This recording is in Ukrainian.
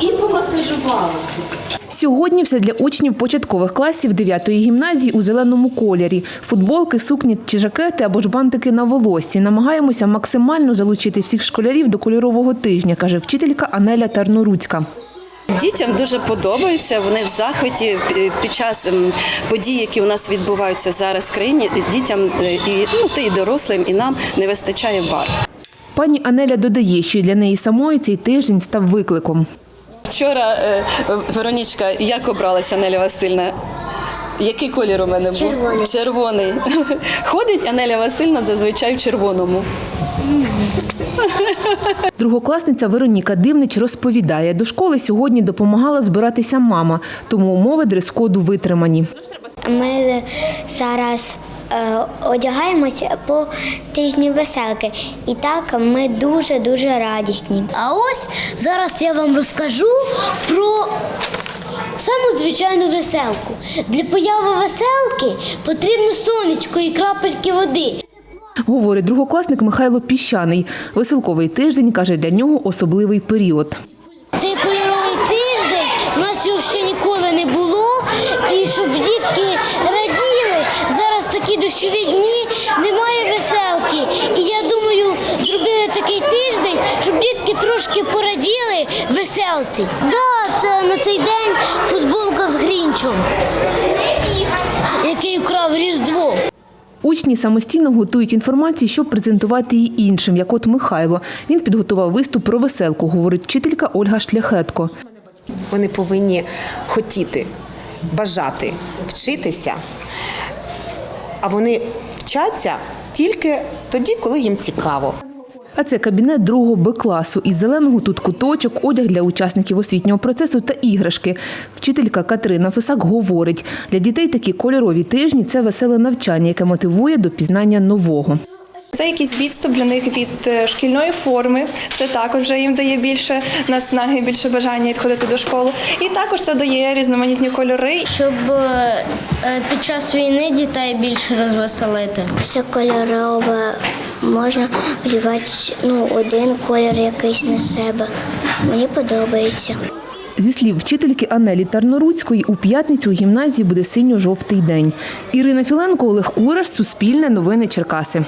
і помасажувалися. Сьогодні все для учнів початкових класів 9-ї гімназії у зеленому кольорі. Футболки, сукні чи жакети або ж бантики на волоссі. Намагаємося максимально залучити всіх школярів до кольорового тижня, каже вчителька Анеля Тарноруцька. Дітям дуже подобається. Вони в захваті під час ем, подій, які у нас відбуваються зараз в країні. Дітям е, і ну та і дорослим, і нам не вистачає барв. Пані Анеля додає, що для неї самої цей тиждень став викликом. Вчора е, Веронічка, як обралася Неля Васильівна? Який колір у мене був? Червоний. Червоний. Ходить Анеля Васильівна зазвичай в червоному. Другокласниця Вероніка Дивнич розповідає, до школи сьогодні допомагала збиратися мама, тому умови дрес-коду витримані. Ми зараз одягаємося по тижню веселки. І так ми дуже-дуже радісні. А ось зараз я вам розкажу про саму звичайну веселку. Для появи веселки потрібно сонечко і крапельки води. Говорить другокласник Михайло Піщаний. Веселковий тиждень, каже, для нього особливий період. Цей кольоровий тиждень у нас його ще ніколи не було. І щоб дітки раділи, дощові дні, немає веселки. І я думаю, зробили такий тиждень, щоб дітки трошки пораділи веселці. Так, це на цей день футболка з Грінчом, який украв Різдво. Учні самостійно готують інформацію, щоб презентувати її іншим, як от Михайло. Він підготував виступ про веселку, говорить вчителька Ольга Шляхетко. Вони повинні хотіти, бажати вчитися, а вони вчаться тільки тоді, коли їм цікаво. А це кабінет другого Б класу. Із зеленого тут куточок, одяг для учасників освітнього процесу та іграшки. Вчителька Катерина Фисак говорить, для дітей такі кольорові тижні це веселе навчання, яке мотивує до пізнання нового. Це якийсь відступ для них від е, шкільної форми. Це також вже їм дає більше наснаги, більше бажання відходити до школи. І також це дає різноманітні кольори. Щоб е, під час війни дітей більше розвеселити. Все кольорове можна одягати ну, один колір якийсь на себе. Мені подобається. Зі слів вчительки Анелі Тарноруцької, у п'ятницю у гімназії буде синьо-жовтий день. Ірина Філенко, Олег Кураш, Суспільне, Новини Черкаси.